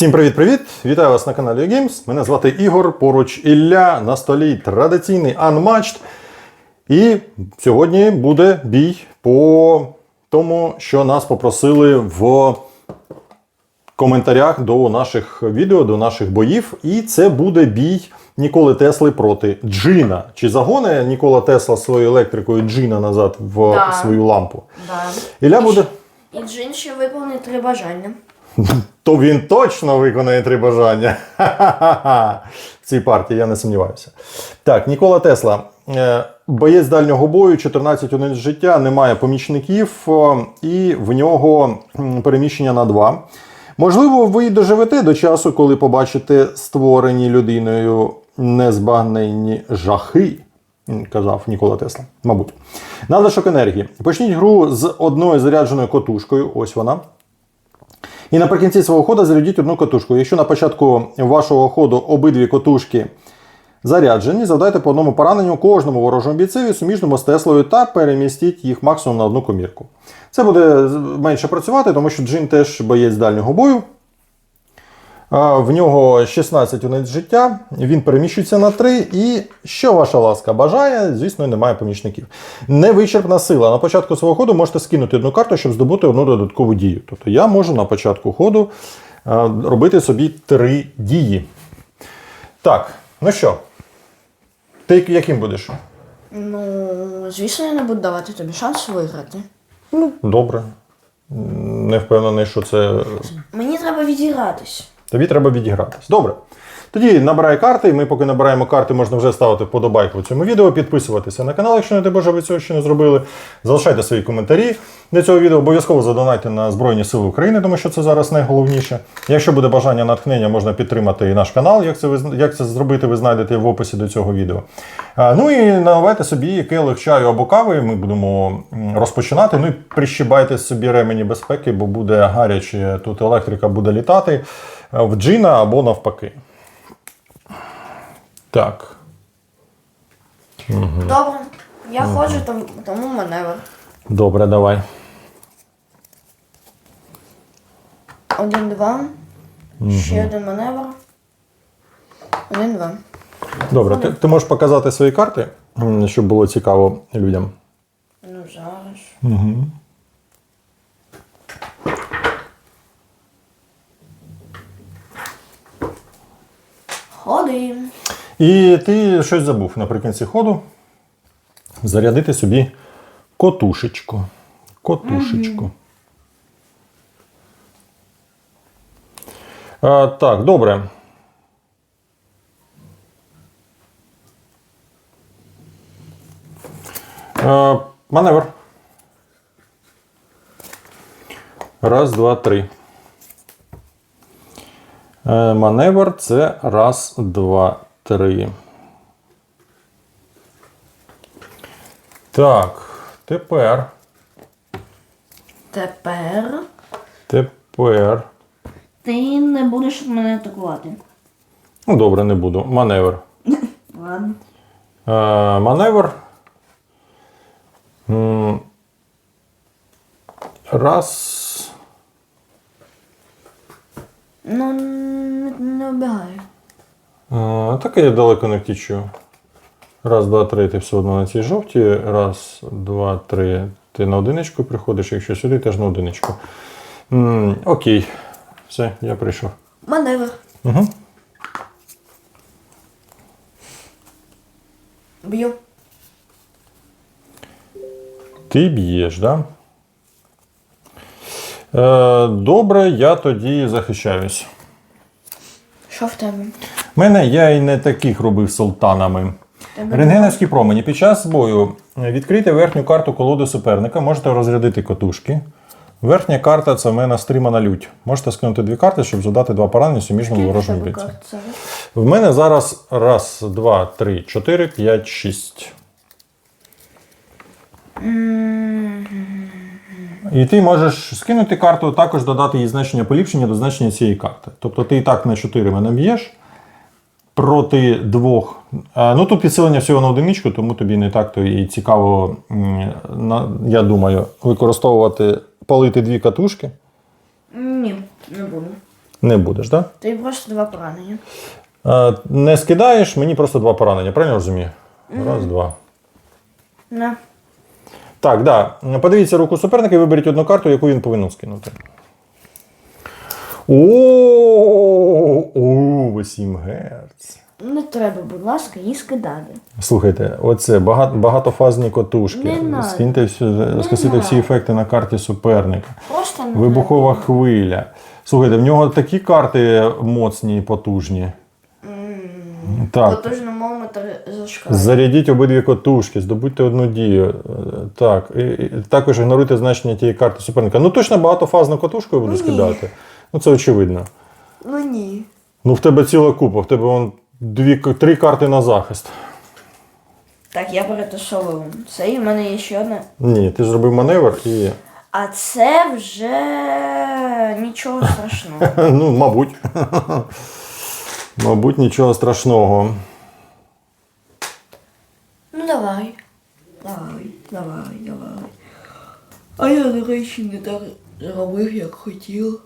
Всім привіт-привіт! Вітаю вас на каналі Games. Мене звати Ігор. Поруч Ілля. На столі традиційний Unmatched. І сьогодні буде бій по тому, що нас попросили в коментарях до наших відео, до наших боїв. І це буде бій Ніколи Тесли проти Джина. Чи загони Нікола Тесла своєю електрикою Джина назад в Да. свою лампу? Да. Ілля буде. І Джин ще виконує три бажання. То він точно виконає три бажання. В цій партії, я не сумніваюся. Так, Нікола Тесла. Е, Боєць дальнього бою, 14 одиниць життя, немає помічників, і в нього переміщення на 2. Можливо, ви доживете до часу, коли побачите створені людиною незбагненні жахи. Казав Нікола Тесла, мабуть. Надлишок енергії. Почніть гру з одною зарядженою котушкою. Ось вона. І наприкінці свого ходу зарядіть одну катушку. Якщо на початку вашого ходу обидві котушки заряджені, завдайте по одному пораненню кожному ворожому бійцеві суміжному з Теслою та перемістіть їх максимум на одну комірку. Це буде менше працювати, тому що Джин теж боєць дальнього бою. В нього 16 одиниць життя, він переміщується на 3, і що ваша ласка бажає, звісно, немає помічників. Невичерпна сила. На початку свого ходу можете скинути одну карту, щоб здобути одну додаткову дію. Тобто я можу на початку ходу робити собі три дії. Так, ну що? Ти яким будеш? Ну, звісно, я не буду давати тобі шанс виграти. Ну, добре. Не впевнений, що це Мені треба відігратись. Тобі треба відігратись. Добре. Тоді набирай карти, ми поки набираємо карти, можна вже ставити вподобайку цьому відео, підписуватися на канал, якщо не дай Боже, ви цього ще не зробили. Залишайте свої коментарі до цього відео. Обов'язково задонайте на Збройні Сили України, тому що це зараз найголовніше. Якщо буде бажання натхнення, можна підтримати і наш канал. Як це, як це зробити, ви знайдете в описі до цього відео. Ну і наливайте собі келих чаю або кави. Ми будемо розпочинати. Ну і прищибайте собі ремені безпеки, бо буде гаряче. Тут електрика буде літати в джина або навпаки. Так. Добре. Я ходжу, тому, тому маневр. Добре, давай. Один-два. Ще один маневр. Один-два. Добре, ти, ти можеш показати свої карти, щоб було цікаво людям. Ну, зараз. Угу. Ходи. І ти щось забув наприкінці ходу. Зарядити собі котушечку. Котушечку. А, так, добре. А, маневр. Раз, два, три. Е, Маневр це раз, два, три. Так, тепер. Тепер Тепер. ти не будеш мене атакувати. Ну, добре, не буду. Маневр. Ладно. Е, маневр. Раз. Ну, не, не оббігай. Е, Так я далеко не втічу. Раз, два, три, ти все одно на цій жовтій. Раз, два, три. Ти на одиничку приходиш, якщо сюди, теж на одиничку. М, Окей. Все, я прийшов. Маневр. Угу. Б'ю. Ти б'єш, так? Да? Е, добре, я тоді захищаюсь. Що в тебе? Мене я і не таких робив султанами. Тебе Рентгенівські промені. Під час бою відкрийте верхню карту колоди суперника, можете розрядити котушки. Верхня карта це в мене стримана лють. Можете скинути дві карти, щоб задати два поранення суміжному в ворожому бійцю. В мене зараз раз, два, три, чотири, п'ять, шість. І ти можеш скинути карту, також додати їй значення поліпшення до значення цієї карти. Тобто ти і так на 4 мене б'єш проти двох. Ну тут підсилення всього на одиничку, тому тобі не так то і цікаво, я думаю, використовувати, палити дві катушки. Ні, не буду. Не будеш, так? Тобі просто два поранення. Е, не скидаєш, мені просто два поранення, правильно розумію? Раз, два. На. Так, да. Подивіться руку суперника і виберіть одну карту, яку він повинен скинути. О, 8 Гц. Не треба, будь ласка, її скидати. Слухайте, оце багато, багатофазні котушки. Не. Скиньте всі, скосите всі ефекти на карті суперника. Просто не Вибухова хвиля. Слухайте, в нього такі карти моцні і потужні. Так. Потужно момент зашкалює. Зарядіть обидві котушки, здобудьте одну дію. Так. І, і також ігноруйте значення тієї карти суперника. Ну точно багатофазну котушку я буду Ні. скидати. Ну це очевидно. Ну ні. Ну в тебе ціла купа, в тебе вон дві, три карти на захист. Так, я перетасовую це, і в мене є ще одне. Ні, ти зробив маневр і. А це вже нічого страшного. Ну, мабуть. Мабуть, нічого страшного. Ну давай. Давай, давай, давай. А я, до речі, не так зробив, як хотів.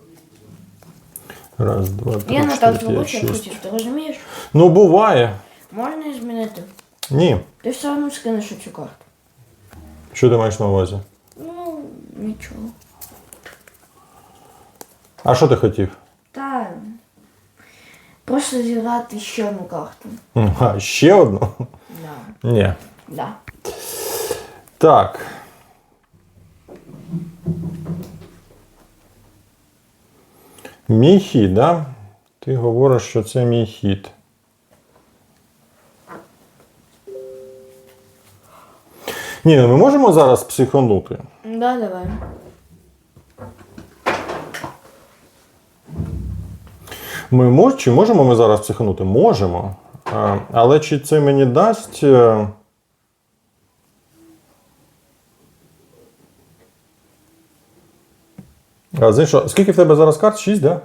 Раз, два, три, Я не чотири, так зробив, п'ять, як шість. хотів, ти розумієш? Ну, буває. Можна і змінити. Ні. Ти все одно скинеш цю карту. Що ти маєш на увазі? Ну, нічого. А що ти хотів? Та. Просто зіграти ще одну карту. А, ще одну? Да. Ні. Да. Так. Мій хід, да? Ти говориш, що це мій хід. Ні, ну ми можемо зараз психанути. Да, давай. Ми мож, чи можемо ми зараз психанути? Можемо. Але чи це мені дасть. е, А, знаєш що, скільки в тебе зараз карт? Шість, да?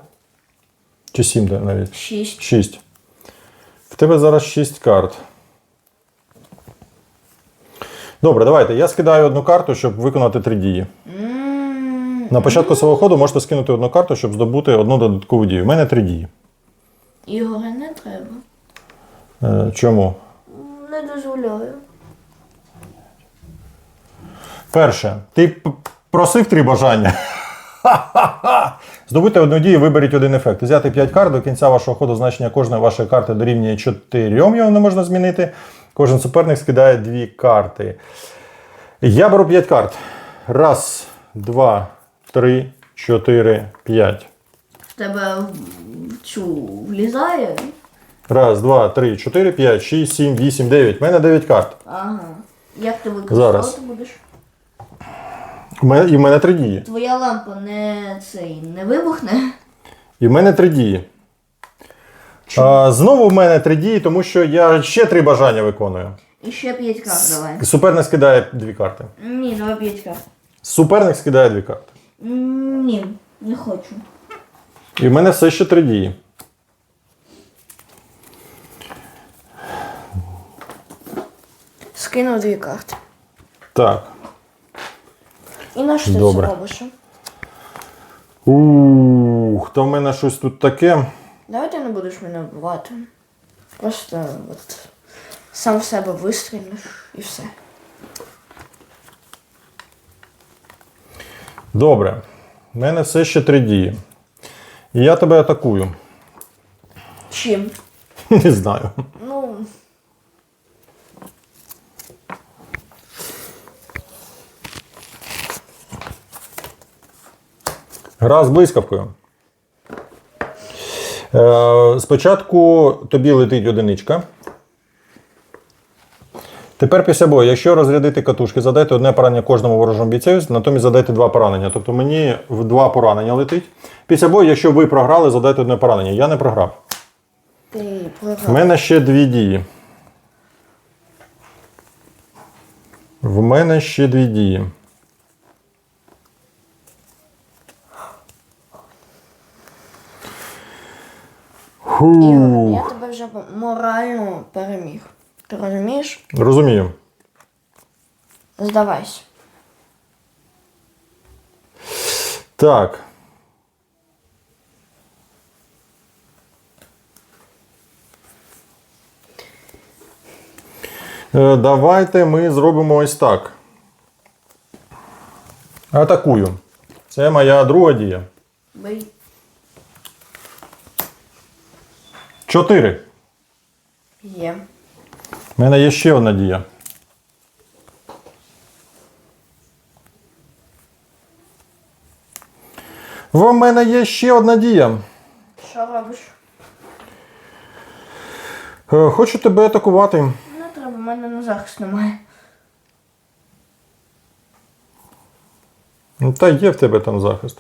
Чи сім да, навіть? Шість. Шість. В тебе зараз шість карт. Добре, давайте. Я скидаю одну карту, щоб виконати три дії. На початку свого ходу можете скинути одну карту, щоб здобути одну додаткову дію. У мене три дії. Ігоря не треба. Е, чому? Не дозволяю. Перше, ти п- просив три бажання. Здобути одну дію, виберіть один ефект. Взяти 5 карт до кінця вашого ходу значення кожної вашої карти дорівнює 4, його не можна змінити. Кожен суперник скидає 2 карти. Я беру 5 карт. Раз, два, три, чотири, п'ять. Тебе в цю влізає? Раз, два, три, чотири, п'ять, шість, сім, вісім, дев'ять. У мене 9 карт. Ага. Як ти використовувати будеш? У мене- І в мене три дії. Твоя лампа не цей не вибухне. І в мене три дії. А, знову в мене три дії, тому що я ще три бажання виконую. І ще п'ять карт давай. Суперник скидає дві карти. Ні, давай п'ять карт. Суперник скидає дві карти. Ні, не хочу. І в мене все ще три дії. Скинув дві карти. Так. І на що ти Добре. це робиш? Ух, то в мене щось тут таке. Давай ти не будеш мене вбивати. Просто от сам в себе вистрілиш і все. Добре. В мене все ще три дії. І я тебе атакую. Чим? Не знаю. Ну. Гра з блискавкою. Е, спочатку тобі летить одиничка. Тепер після бою, якщо розрядити катушки, задайте одне поранення кожному ворожому бійцеві, натомість задайте два поранення. Тобто мені в два поранення летить. Після бою, якщо ви програли, задайте одне поранення. Я не програв. Ти В мене ще дві дії. В мене ще дві дії. Ігор, я тебе вже морально переміг. Ти розумієш? Розумію. Здавайся. Так. Э, давайте ми зробимо ось так. Атакую. Це моя друга дія. Бий. Чотири. Є. Е. У мене є ще одна дія. В мене є ще одна дія. Що робиш? Е, Хочу тебе атакувати. Не треба, в мене на захист немає. Ну, Та є в тебе там захист.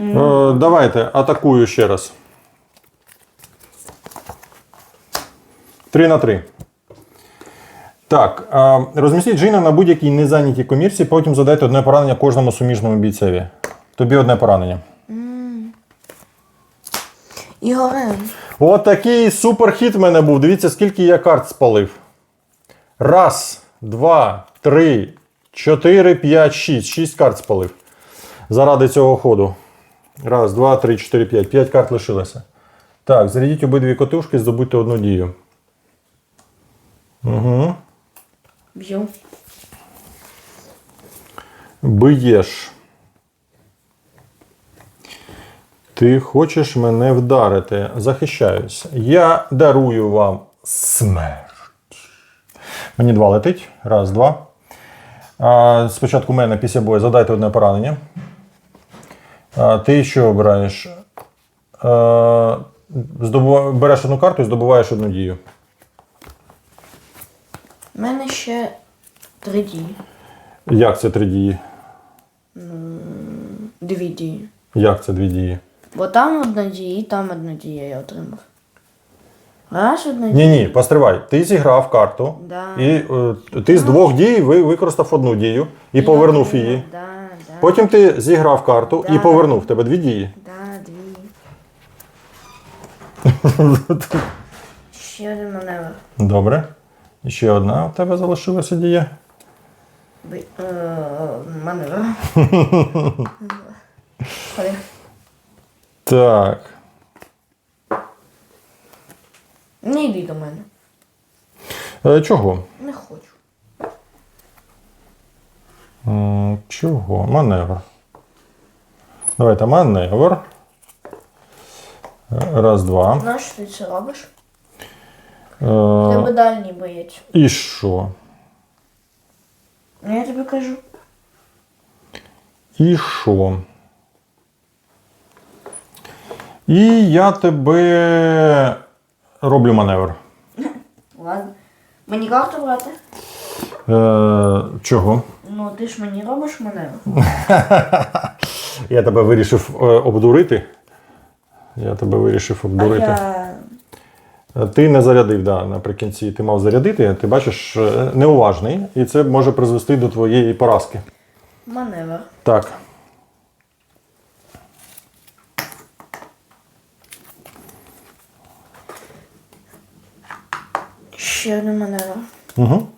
Е, давайте, атакую ще раз. Три на три. Так, розмістіть Джина на будь-якій незайнятій комірці, потім задайте одне поранення кожному суміжному бійцеві. Тобі одне поранення. Ігоре. От такий суперхіт в мене був. Дивіться, скільки я карт спалив. Раз, два, три, чотири, п'ять, шість. Шість карт спалив. Заради цього ходу. Раз, два, три, чотири, п'ять. П'ять карт лишилося. Так, зарядіть обидві котушки, здобудьте одну дію. Угу. Б'ю. Биєш. Ти хочеш мене вдарити. Захищаюсь. Я дарую вам смерть. Мені два летить. Раз, два. А, спочатку мене після бою задайте одне поранення. А, ти що обираєш? А, здобува... Береш одну карту і здобуваєш одну дію. Ще три дії. Як це три дії? Дві дії. Як це дві дії? Бо там одна дія, і там одна дія я отримав. Раз одна Ні, дія. ні, постривай. Ти зіграв карту, Да. і е, ти з двох дій ви, використав одну дію і повернув її. Да, да. Потім ти зіграв карту і Да. повернув. В тебе дві дії. Да, дві. Ще один маневр. Добре. І ще одна у тебе залишилася дія. Е, маневр. Так. Не йди до мене. Е, чого? Не хочу. М, Чого? Маневр. Давайте маневр. Е, Раз, два. Знаєш, що ти це робиш? Тебе дальній боєць. і що? Ну я тобі кажу. І що? І я тебе роблю маневр. Ладно. Мені карту брати? Е, чого? Ну, ти ж мені робиш маневр. Я тебе вирішив е, обдурити. Я тебе вирішив А обдурити. я... Ти не зарядив, да, наприкінці ти мав зарядити, ти бачиш, е, неуважний, і це може призвести до твоєї поразки. Маневр. Так. Ще один маневр. Угу.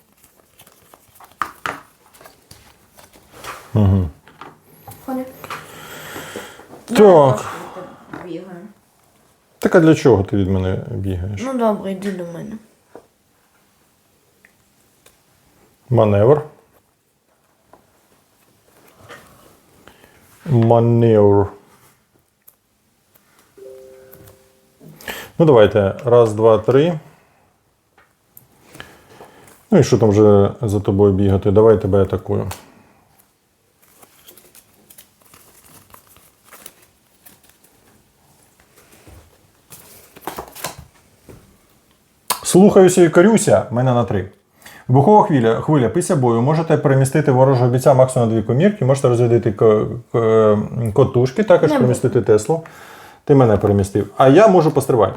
Ходи. Так. Так а для чого ти від мене бігаєш? Ну добре, йди до мене. Маневр. Маневр. Ну, давайте. Раз, два, три. Ну і що там вже за тобою бігати? Давай тебе атакую. Слухаюся і корюся, мене на три. Вибухова хвиля, хвиля після бою можете перемістити ворожого бійця максимум на дві комірки, можете розрядити ко- котушки, також Не перемістити Теслу. Ти мене перемістив. А я можу постривати.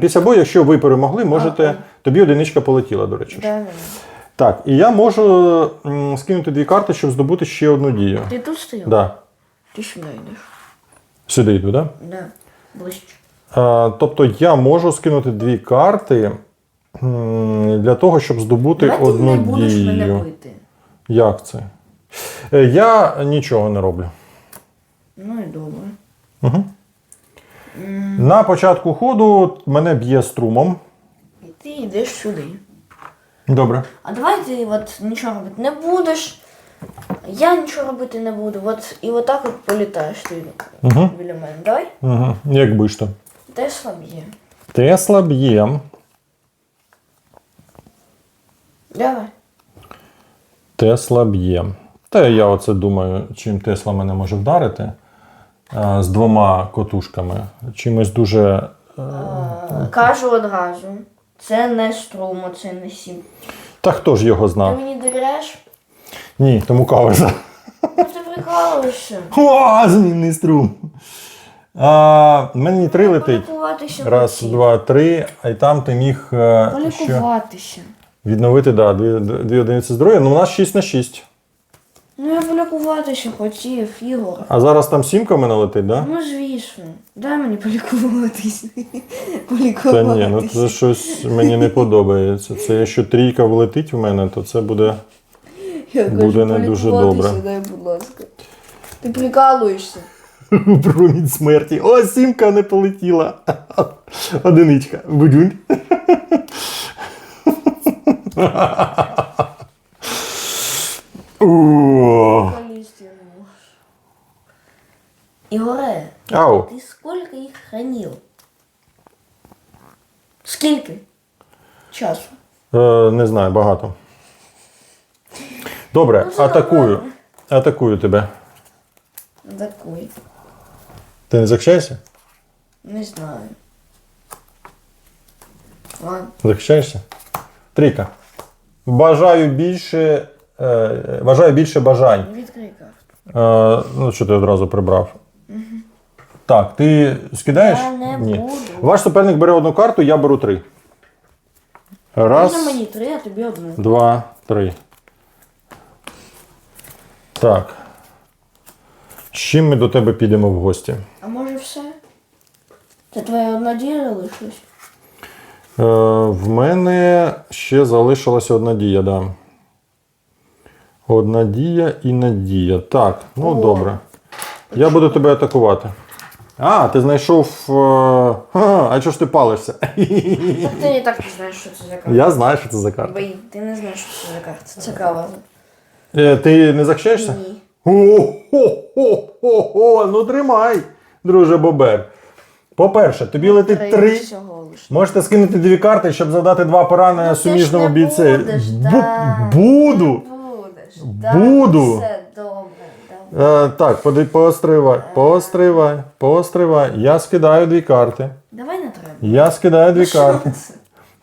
Після бою, якщо ви перемогли, можете. Тобі одиничка полетіла, до речі. Да. Так, і я можу м, скинути дві карти, щоб здобути ще одну дію. Ти тут стояв? Да. Ти сюди йдеш. Сюди йду, так? Да? Да. Ближче. А, тобто я можу скинути дві карти для того, щоб здобути Давай ти одну не будеш мене бити. Як це? Е, Я нічого не роблю. Ну і добре. Угу. На початку ходу мене б'є струмом. І ти йдеш сюди. Добре. А давай ти от нічого робити не будеш. Я нічого робити не буду. От, і отак от політаєш ти Угу. біля мене. Давай? Угу. Як би ж то. Тесла б'є. Тесла б'є. Давай. Тесла б'є. Та я оце думаю, чим Тесла мене може вдарити з двома котушками. Чимось дуже. Е, Кажу одразу. Це не струмо, це не сім. Та хто ж його Ти мені довіряєш? Ні, тому каверза. Ну ти прикалуєшся. О, змінний струм. А, мені три летить. Раз, два, три. А й там ти міг е? Полікуватися. Відновити да, дві, дві одиниці здоров'я. Ну, у нас 6 на 6. Ну я полікуватися хотів, Ігор. А зараз там сімка в мене летить, да? Ну звісно. Дай мені полікуватись. Та ні, ну це щось мені не подобається. Це якщо трійка влетить в мене, то це буде. Я буде не дуже добре. Дай, будь ласка. Ти прикалуєшся. Промінь смерті. О, сімка не полетіла. Одиничка. Будюнь. Ігоре, Ау. ти скільки їх хранив? Скільки? Часу. Е, не знаю, багато. Добре, Ну, це атакую. нормально. Атакую тебе. Такий. Ти не захищаєшся? Не знаю. Ладно. Захищаєшся? Трійка. Бажаю більше. Е, бажаю більше бажань. Відкрий карту. Е, ну, що ти одразу прибрав? Так, ти скидаєш? Я не Ні. буду. Ваш суперник бере одну карту, я беру три. Раз, Можна мені три, а тобі одну. два, три. Так. З чим ми до тебе підемо в гості? А може все? Це твоя одна дія залишилась? Е, в мене ще залишилася одна дія, да. Одна дія і надія. Так, ну О. добре. Я буду тебе атакувати. А, ти знайшов. е, ха, а чого ж ти палишся? Ти і так не знаєш, що це за карта. Я знаю, що це за карта. Бо ти не знаєш, що це за карта. Це кава. Е, ти не захищаєшся? Ні. О-хо-хо-хо, ну тримай, друже Бобер. По-перше, тобі летить три. всього лиш. Можете скинути дві карти, щоб задати два поранення Ну, ти ж суміжному не бійцеві. будеш, Бу- да. Буду. Будеш. Буду. Все добре. давай. Е, так, поди- поостривай, поостривай, поостривай. Я скидаю дві карти. Давай не треба. Я скидаю дві Що карти.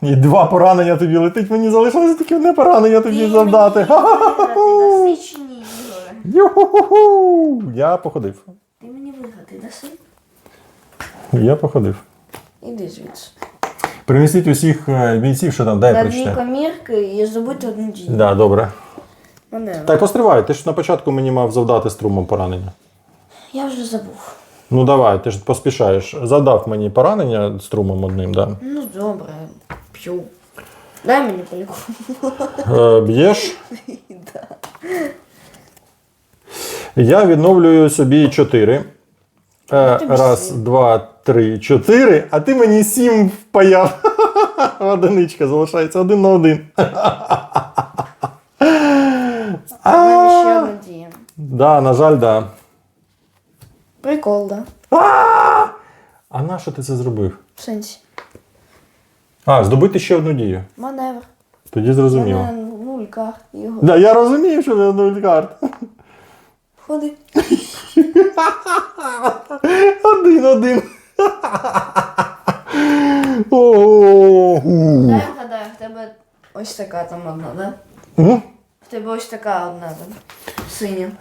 І два поранення тобі летить. Мені залишилося тільки одне поранення тобі Ти завдати. мені виграти даси Ігоре? Ю-ху-ху-ху. Я походив. Ти мені виграти даси? Я походив. Іди звідси. Примістіть усіх е, бійців, що там, дай На дві комірки і здобути одну дію. Да, добре. Мене. Так, постривай, ти ж на початку мені мав завдати струмом поранення. Я вже забув. Ну давай, ти ж поспішаєш. Задав мені поранення струмом одним, да. Ну добре, п'ю. Дай мені полікувати. Е, б'єш. Я відновлюю собі 4. Е, раз, сім. два, три, чотири, а ти мені сім впаяв. Одиничка залишається один на один. Ще одна. Да, на жаль, да. Прикол, да? А на що ти це зробив? В сенсі. А, здобути ще одну дію. Маневр. Тоді зрозуміло. Мене нуль карт. Його. Да, я розумію, що в нуль карт. Ходи. Один, один. О, Дай вгадаю, в тебе ось така там одна, да? М? В тебе ось така одна, да? Синя.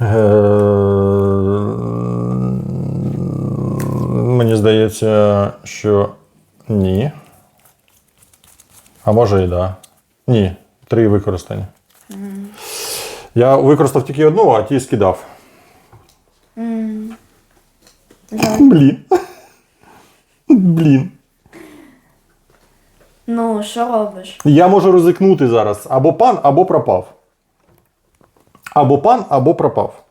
Мені здається, що ні. А може і да. Ні. Три використані. Я використав тільки одну, а ті скидав. Блін. Блін. Ну, що робиш? Я можу ризикнути зараз. Або пан, або пропав. Або пан, або пропав.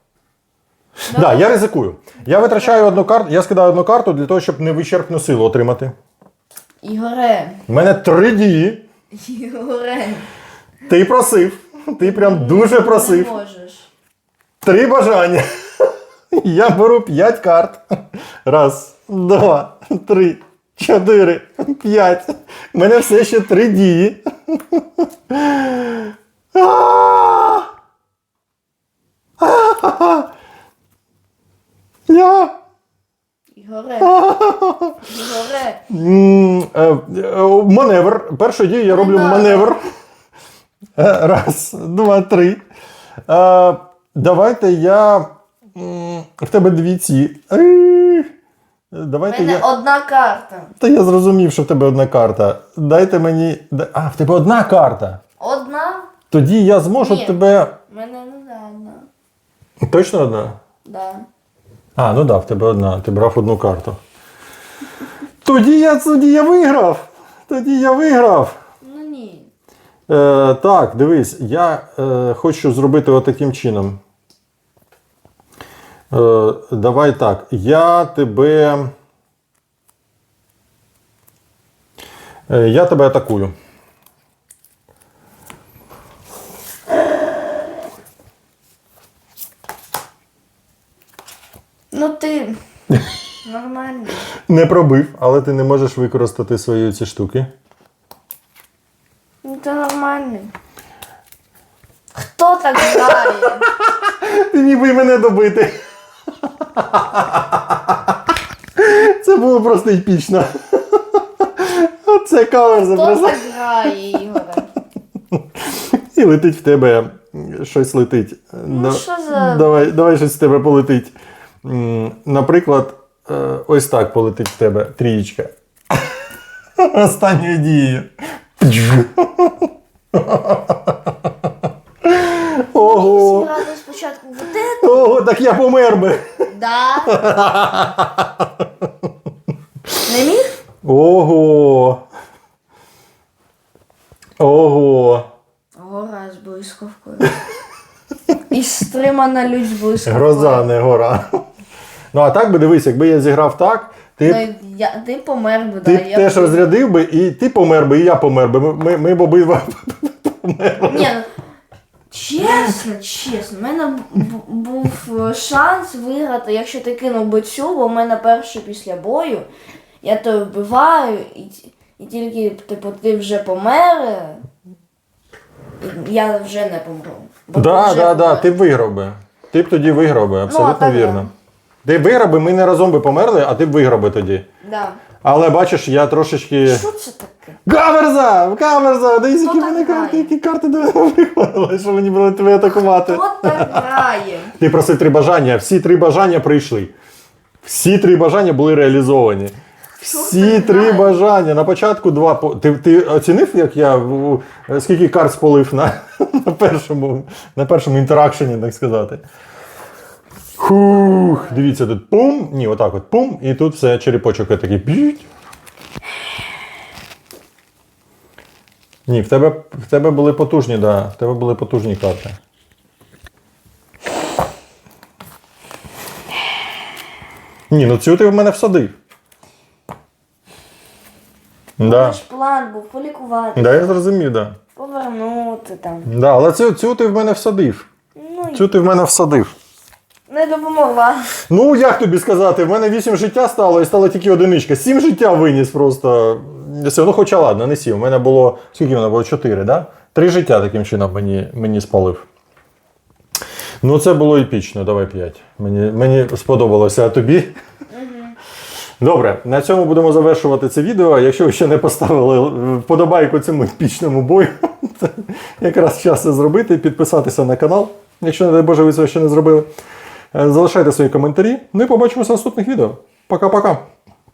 Так, да, я ризикую. Я витрачаю одну карту, я скидаю одну карту для того, щоб невичерпну силу отримати. Ігоре, У мене три дії. Ігоре. Ти просив. Ти прям дуже Не просив. можеш. Три бажання. Я беру п'ять карт. Раз, два, три, чотири, п'ять. У мене все ще три дії. Я. Ігоре. Ігоре. Е, е, Маневр. Першу дію я роблю маневр. Е, Раз, два, три. Давайте я. В тебе дві ці. У Давайте мене я. одна карта. Та я зрозумів, що в тебе одна карта. Дайте мені. А, в тебе одна карта. Одна? Тоді я зможу Ні. тебе. У мене не одна. Точно одна? Да. А, ну так, да, в тебе одна. Ти брав одну карту. Тоді я, тоді я виграв. Тоді я виграв. Ну ні. Е, так, дивись, я е, хочу зробити отаким чином. Е, давай так. Я тебе. Е, я тебе атакую. Ну ти. Нормально. Не пробив, але ти не можеш використати свої ці штуки. Ну ти нормальний. Хто так грає? Ти ніби мене добити. Це було просто епічно. Це кавер Ігоре? І летить в тебе щось летить. Ну, що за- Давай, давай щось в тебе полетить. Наприклад, е, ось так полетить в тебе трієчка. Останньою дією. Ого! Ого, так я помер би. Да. Не міг? Ого. Ого. Гора з блискавкою. І стримана лють з блискавкою. Гроза, не гора. Ну, а так би дивись, якби я зіграв так, ти, б- Ну, я, ти помер би, ти да. б я теж б- розрядив би, і ти помер би, і я помер би. Ми, ми, ми б обидва померли. Ні, ну, чесно, чесно, в мене б- був е, шанс виграти, якщо ти кинув би цю, бо в мене перше після бою, я то вбиваю, і, ті- і тільки типу, ти вже помер, е, і я вже не помру. Бо ти Так, вже так, так, помер. ти б виграв би. Ти б тоді виграв би, абсолютно так, вірно. Ти б виграв би, ми не разом би померли, а ти б виграв би тоді. Да. Але бачиш, я трошечки. Що це таке? Гаверза! Дивись, Хто які мене карти, які карти до мене виходили, що мені було тебе атакувати. Хто так грає? Ти просив три бажання, всі три бажання прийшли. Всі три бажання були реалізовані. Всі три бажання. На початку два. Ти, ти оцінив, як я скільки карт сполив на, на першому, на першому інтеракшені, так сказати. Хух, дивіться, тут пум. Ні, отак от пум, і тут все черепочок такий б'ють. Ні, в тебе, в тебе були потужні, да, в тебе були потужні карти. Ні, ну цю ти в мене всадив. Да. Наш план був полікувати, Да, я зрозумів, да. повернути там. Да, але цю, цю ти в мене всадив. Ну, Цю ти в мене всадив. Не допомогла. Ну, як тобі сказати, в мене 8 життя стало і стало тільки одиничка. 7 життя виніс просто. Все, ну хоча ладно, не 7. У мене було. Скільки в мене було? 4, да? Три життя таким чином мені, мені спалив. Ну, це було епічно, давай 5. Мені, мені сподобалося, а тобі? Добре, на цьому будемо завершувати це відео. Якщо ви ще не поставили вподобайку цьому епічному бою, то якраз час це зробити, підписатися на канал, якщо, не дай Боже, ви цього ще не зробили. Залишайте свої коментарі. Ну і побачимося в наступних відео. Пока-пока.